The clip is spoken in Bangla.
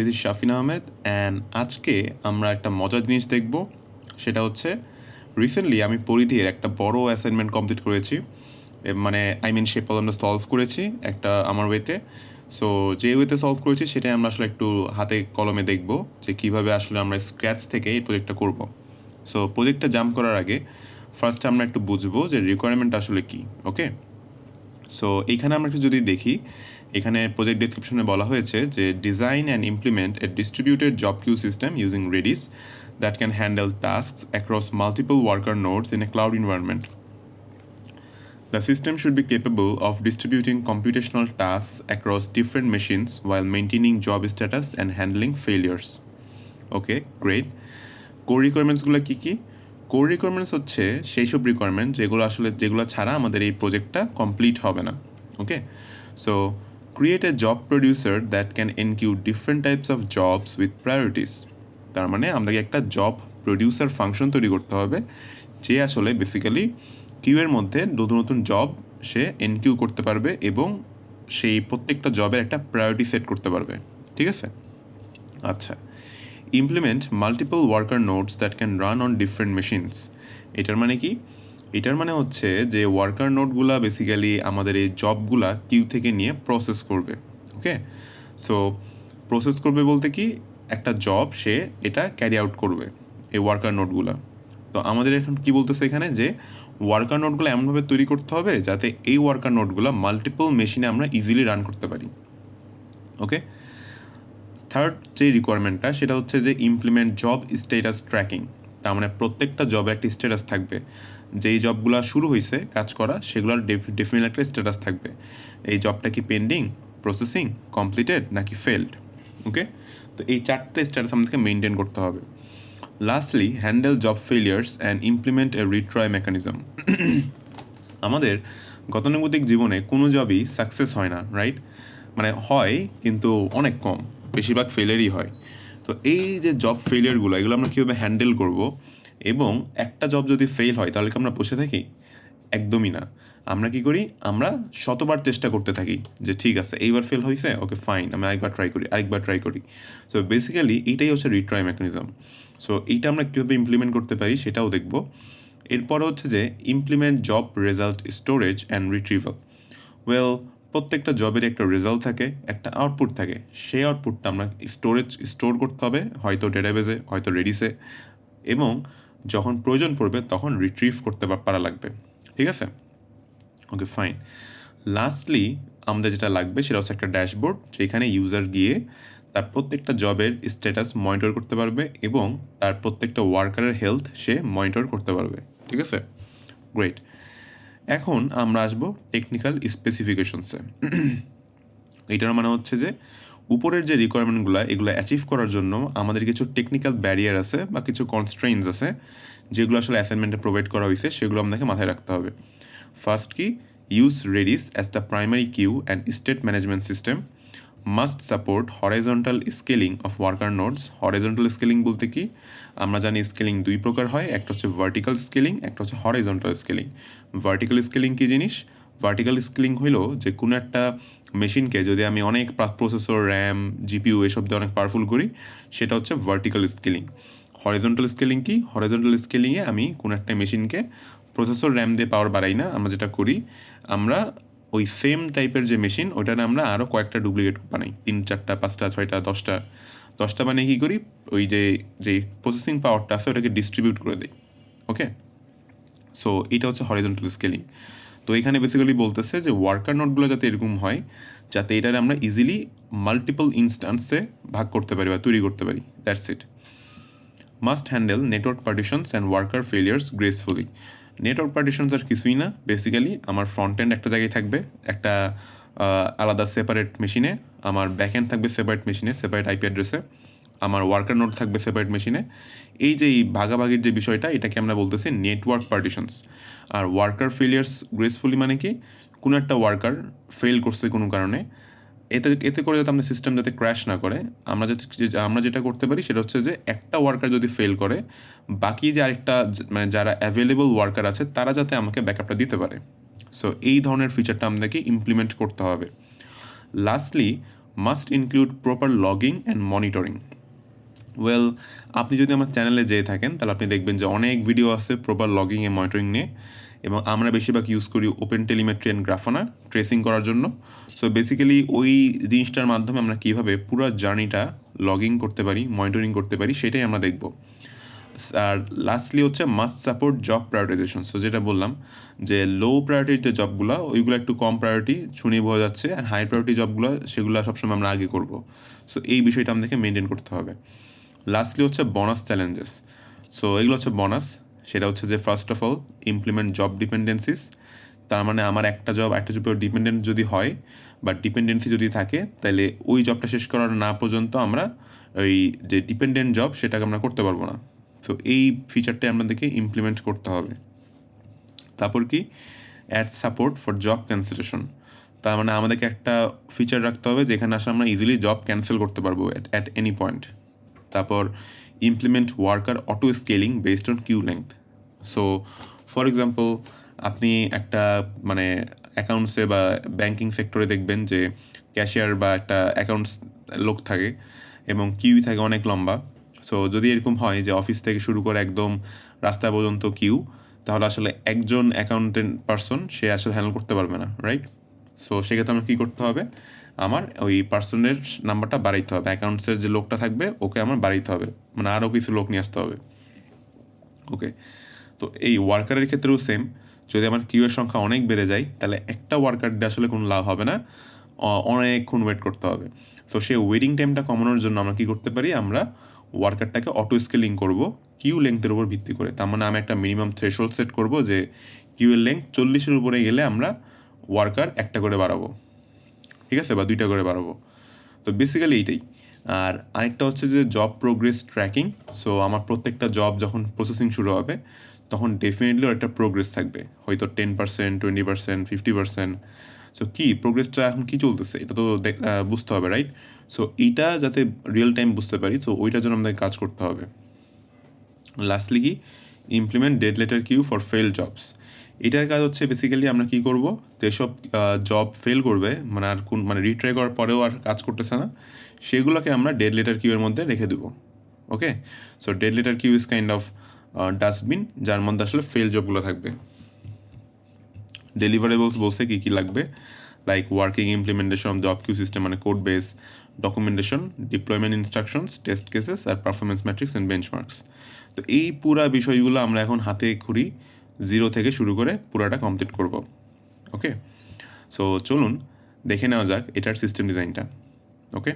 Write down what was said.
This is Shafin Ahmed and আজকে আমরা একটা মজার জিনিস দেখব। সেটা হচ্ছে রিসেন্টলি আমি পরিধির একটা বড় অ্যাসাইনমেন্ট কমপ্লিট করেছি। মানে আই মিন সেই প্রবলেমটা সলভ করেছি একটা, আমার ওয়েতে সো যে ওয়েতে সলভ করেছি, সেটাই আমরা আসলে একটু হাতে কলমে দেখব যে কীভাবে আসলে আমরা স্ক্র্যাচ থেকে এই প্রজেক্টটা করব। সো প্রজেক্টটা জাম্প করার আগে ফার্স্টে আমরা একটু বুঝব যে রিকোয়ারমেন্ট আসলে কী ওকে সো এইখানে আমরা একটু যদি দেখি, এখানে প্রজেক্ট ডিসক্রিপশনে বলা হয়েছে যে design and implement a distributed job queue system using Redis that can handle task across multiple worker nodes in a cloud environment the system should be capable of distributing computational task across different machines while maintaining job status and handling failures okay great core রিকোয়ারমেন্টসগুলো কী কী? কোর রিকোয়ারমেন্টস হচ্ছে সেই সব রিকোয়ারমেন্ট যেগুলো আসলে, যেগুলো ছাড়া আমাদের এই প্রজেক্টটা কমপ্লিট হবে না okay so create a job producer that can enqueue different types of jobs with priorities তার মানে আমাদেরকে একটা জব প্রডিউসার ফাংশন তৈরি করতে হবে, যে আসলে বেসিক্যালি কিউয়ের মধ্যে নতুন নতুন জব সে এনকিউ করতে পারবে এবং সেই প্রত্যেকটা জবের একটা প্রায়োরিটি সেট করতে পারবে, ঠিক আছে? আচ্ছা implement multiple worker nodes that can run on different machines এটার মানে কি? এটার মানে হচ্ছে যে ওয়ার্কার নোটগুলা বেসিক্যালি আমাদের এই জবগুলা কিউ থেকে নিয়ে প্রসেস করবে ওকে সো প্রসেস করবে বলতে কি? একটা জব সে এটা ক্যারি আউট করবে, এই ওয়ার্কার নোটগুলা তো আমাদের এখন কি বলতেছে এখানে? যে ওয়ার্কার নোটগুলো এমনভাবে তৈরি করতে হবে যাতে এই ওয়ার্কার নোটগুলো মাল্টিপল মেশিনে আমরা ইজিলি রান করতে পারি ওকে থার্ড যে রিকোয়ারমেন্টটা সেটা হচ্ছে যে ইমপ্লিমেন্ট জব স্ট্যাটাস ট্র্যাকিং তার মানে প্রত্যেকটা জবের একটা স্ট্যাটাস থাকবে। যেই জবগুলো শুরু হয়েছে কাজ করা, সেগুলোর ডেফিনেট একটা স্ট্যাটাস থাকবে। এই জবটা কি পেন্ডিং প্রসেসিং কমপ্লিটেড নাকি ফেলড ওকে তো এই চারটে স্ট্যাটাস আমাদেরকে মেনটেন করতে হবে। Lastly handle job failures and implement a retry mechanism আমাদের গতানুগতিক জীবনে কোনো জবই সাকসেস হয় না রাইট মানে হয়, কিন্তু অনেক কম। বেশিরভাগ ফেলেরই হয়। তো এই যে জব ফেলিয়ারগুলো এগুলো আমরা কীভাবে হ্যান্ডেল করব? এবং একটা জব যদি ফেল হয়, তাহলে কি আমরা বসে থাকি? একদমই না। আমরা কি করি? আমরা শতবার চেষ্টা করতে থাকি যে ঠিক আছে, এইবার ফেল হয়েছে ওকে ফাইন আমি আরেকবার ট্রাই করি, আরেকবার ট্রাই করি। সো বেসিক্যালি এইটাই হচ্ছে রিট্রাই মেকানিজম সো এইটা আমরা কীভাবে ইমপ্লিমেন্ট করতে পারি সেটাও দেখব। এরপর হচ্ছে যে implement job result storage and retrieval well প্রত্যেকটা জবের একটা রেজাল্ট থাকে, একটা আউটপুট থাকে। সেই আউটপুটটা আমরা স্টোরেজ স্টোর করতে হবে, হয়তো ডেটাবেজে হয়তো রেডিসে এবং যখন প্রয়োজন পড়বে, তখন রিট্রিভ করতে পারা লাগবে। ঠিক আছে? ওকে ফাইন লাস্টলি আমাদের যেটা লাগবে, সেটা হচ্ছে একটা ড্যাশবোর্ড যেখানে ইউজার গিয়ে তার প্রত্যেকটা জবের স্ট্যাটাস মনিটর করতে পারবে এবং তার প্রত্যেকটা ওয়ার্কারের হেলথ সে মনিটর করতে পারবে। ঠিক আছে? গ্রেট এখন আমরা আসব টেকনিক্যাল স্পেসিফিকেশনসে এটার মানে হচ্ছে যে, উপরের যে রিকোয়ারমেন্টগুলো এগুলো অ্যাচিভ করার জন্য আমাদের কিছু টেকনিক্যাল ব্যারিয়ার আছে বা কিছু কনস্ট্রেন্স আছে, যেগুলো আসলে অ্যাসাইনমেন্টে প্রোভাইড করা হয়েছে সেগুলো আপনাকে মাথায় রাখতে হবে। ফার্স্ট কি use Redis as the primary queue and state management system must support horizontal scaling of worker nodes horizontal scaling বলতে কি? আমরা জানি স্কেলিং দুই প্রকার হয়, একটা হচ্ছে ভার্টিক্যাল স্কেলিং একটা হচ্ছে হরাইজন্টাল স্কেলিং ভার্টিক্যাল স্কেলিং কী জিনিস? ভার্টিক্যাল স্কেলিং হইল যে কোনো একটা মেশিনকে যদি আমি অনেক প্রসেসর র্যাম জিপিউ এসব দিয়ে অনেক পাওয়ারফুল করি, সেটা হচ্ছে ভার্টিক্যাল স্কেলিং হরিজন্টাল স্কেলিং কি? হরিজন্টাল স্কেলিংয়ে আমি কোনো একটা মেশিনকে প্রসেসর র্যাম দিয়ে পাওয়ার বাড়াই না, আমরা যেটা করি, আমরা ওই সেম টাইপের যে মেশিন ওটার আমরা আরও কয়েকটা ডুপ্লিকেট বানাই। তিন চারটা, পাঁচটা, ছয়টা, দশটা। দশটা বানিয়ে কী করি? ওই যে যে প্রসেসিং পাওয়ারটা আছে, ওটাকে ডিস্ট্রিবিউট করে দিই। ওকে সো এটা হচ্ছে হরিজন্টাল স্কেলিং তো এখানে বেসিক্যালি বলতেছে যে ওয়ার্কার নোটগুলো যাতে এরকম হয়, যাতে এটার আমরা ইজিলি মাল্টিপল ইনস্টান্সে ভাগ করতে পারি বা তৈরি করতে পারি। That's it must handle network partitions and worker failures gracefully network partitions আর কিছুই না। বেসিক্যালি আমার ফ্রন্ট এন্ড একটা জায়গায় থাকবে। একটা আলাদা সেপারেট মেশিনে আমার ব্যাক এন্ড থাকবে সেপারেট মেশিনে সেপারেট আইপি অ্যাড্রেসে আমার ওয়ার্কার নোট থাকবে সেপারেট মেশিনে এই যে ভাগাভাগির যে বিষয়টা, এটাকে আমরা বলতেছি নেটওয়ার্ক পার্টিশনস আর ওয়ার্কার ফেলিয়ার্স গ্রেসফুলি মানে কি? কোনো একটা ওয়ার্কার ফেল করছে কোনো কারণে। এতে এতে করে যাতে আমাদের সিস্টেম যাতে ক্র্যাশ না করে, আমরা যাতে আমরা যেটা করতে পারি সেটা হচ্ছে যে একটা ওয়ার্কার যদি ফেল করে, বাকি যে আরেকটা মানে যারা অ্যাভেলেবল ওয়ার্কার আছে, তারা যাতে আমাকে ব্যাকআপটা দিতে পারে। সো এই ধরনের ফিচারটা আমাদেরকে ইমপ্লিমেন্ট করতে হবে। Lastly must include proper logging and monitoring well আপনি যদি আমার চ্যানেলে যেয়ে থাকেন, তাহলে আপনি দেখবেন যে অনেক ভিডিও আছে প্রপার লগিং এ মনিটরিং নিয়ে। এবং আমরা বেশিরভাগ ইউজ করি open telemetry and Grafana tracing করার জন্য। সো বেসিক্যালি ওই জিনিসটার মাধ্যমে আমরা কীভাবে পুরো জার্নিটা লগিং করতে পারি মনিটরিং করতে পারি, সেটাই আমরা দেখব। আর লাস্টলি হচ্ছে must support job prioritization so যেটা বললাম যে লো প্রায়োরিটির যে জবগুলো ওইগুলো একটু কম প্রায়োরিটি শুনিয়ে বোঝা যাচ্ছে আর হাই প্রায়োরিটি জবগুলো সেগুলো সবসময় আমরা আগে করব। সো এই বিষয়টা আমাদেরকে মেনটেন করতে হবে। লাস্টলি হচ্ছে বোনাস চ্যালেঞ্জেস সো এগুলো হচ্ছে বোনাস সেটা হচ্ছে যে first of all implement job dependencies তার মানে আমার একটা জব একটা জবের ডিপেন্ডেন্ট যদি হয় বা ডিপেন্ডেন্সি যদি থাকে তাহলে ওই জবটা শেষ করার না পর্যন্ত আমরা ওই যে ডিপেন্ডেন্ট জব সেটাকে আমরা করতে পারব না। তো এই ফিচারটা আমাদেরকে ইমপ্লিমেন্ট করতে হবে। তারপর কি? Add support for job cancellation তার মানে আমাদেরকে একটা ফিচার রাখতে হবে, যেখানে আসলে আমরা ইজিলি জব ক্যান্সেল করতে পারব অ্যাট এনি পয়েন্ট তারপর implement worker auto scaling based on queue length so for example আপনি একটা মানে অ্যাকাউন্টসে বা ব্যাংকিং সেক্টরে দেখবেন যে ক্যাশিয়ার বা একটা অ্যাকাউন্টস লোক থাকে এবং কিউ থাকে অনেক লম্বা। সো যদি এরকম হয় যে অফিস থেকে শুরু করে একদম রাস্তা পর্যন্ত কিউ তাহলে আসলে একজন অ্যাকাউন্টেন্ট পারসন সে আসলে হ্যান্ডেল করতে পারবে না রাইট সো সেক্ষেত্রে আমার কী করতে হবে? আমার ওই পার্সনের নাম্বারটা বাড়াইতে হবে। অ্যাকাউন্টসের যে লোকটা থাকবে, ওকে আমার বাড়াইতে হবে। মানে আরও কিছু লোক নিয়ে আসতে হবে। ওকে তো এই ওয়ার্কারের ক্ষেত্রেও সেম যদি আমার কিউ এর সংখ্যা অনেক বেড়ে যায়, তাহলে একটা ওয়ার্কার দিয়ে আসলে কোনো লাভ হবে না। অনেকক্ষণ ওয়েট করতে হবে। তো সেই ওয়েটিং টাইমটা কমানোর জন্য আমরা কী করতে পারি? আমরা ওয়ার্কারটাকে অটো স্কেলিং করব কিউ লেংথের উপর ভিত্তি করে। তার মানে আমি একটা মিনিমাম থ্রেশোল্ড সেট করব যে কিউ এর লেংথ চল্লিশের উপরে গেলে আমরা ওয়ার্কার একটা করে বাড়াবো। ঠিক আছে? বা দুইটা করে বাড়াবো। তো বেসিক্যালি এইটাই। আর আরেকটা হচ্ছে যে জব প্রোগ্রেস ট্র্যাকিং সো আমার প্রত্যেকটা জব যখন প্রসেসিং শুরু হবে তখন ডেফিনেটলি একটা প্রোগ্রেস থাকবে। হয়তো ten percent twenty percent fifty percent so কী? প্রোগ্রেসটা এখন কী চলতেছে? এটা তো বুঝতে হবে রাইট সো এইটা যাতে রিয়েল টাইম বুঝতে পারি সো ওইটার জন্য আমাদের কাজ করতে হবে। লাস্টলি কি? Implement dead letter queue for fail jobs এটার কাজ হচ্ছে বেসিক্যালি আমরা কি করব? যেসব জব ফেল করবে মানে আর কোন মানে রিট্রাই করার পরেও আর কাজ করতেছে না, সেগুলোকে আমরা ডেড লেটার কিউ এর মধ্যে রেখে দেবো। Okay so dead letter queue is kind of dustbin, যার মধ্যে আসলে ফেল জবগুলো থাকবে। ডেলিভারেবলস বলছে কী কী লাগবে? Like working implementation of job queue system মানে code base documentation deployment instructions test cases R performance matrix and benchmarks তো এই পুরা বিষয়গুলো আমরা এখন হাতে খুঁড়ি জিরো থেকে শুরু করে পুরাটা কমপ্লিট করব। ওকে সো চলুন, দেখে নেওয়া যাক এটার সিস্টেম ডিজাইনটা ওকে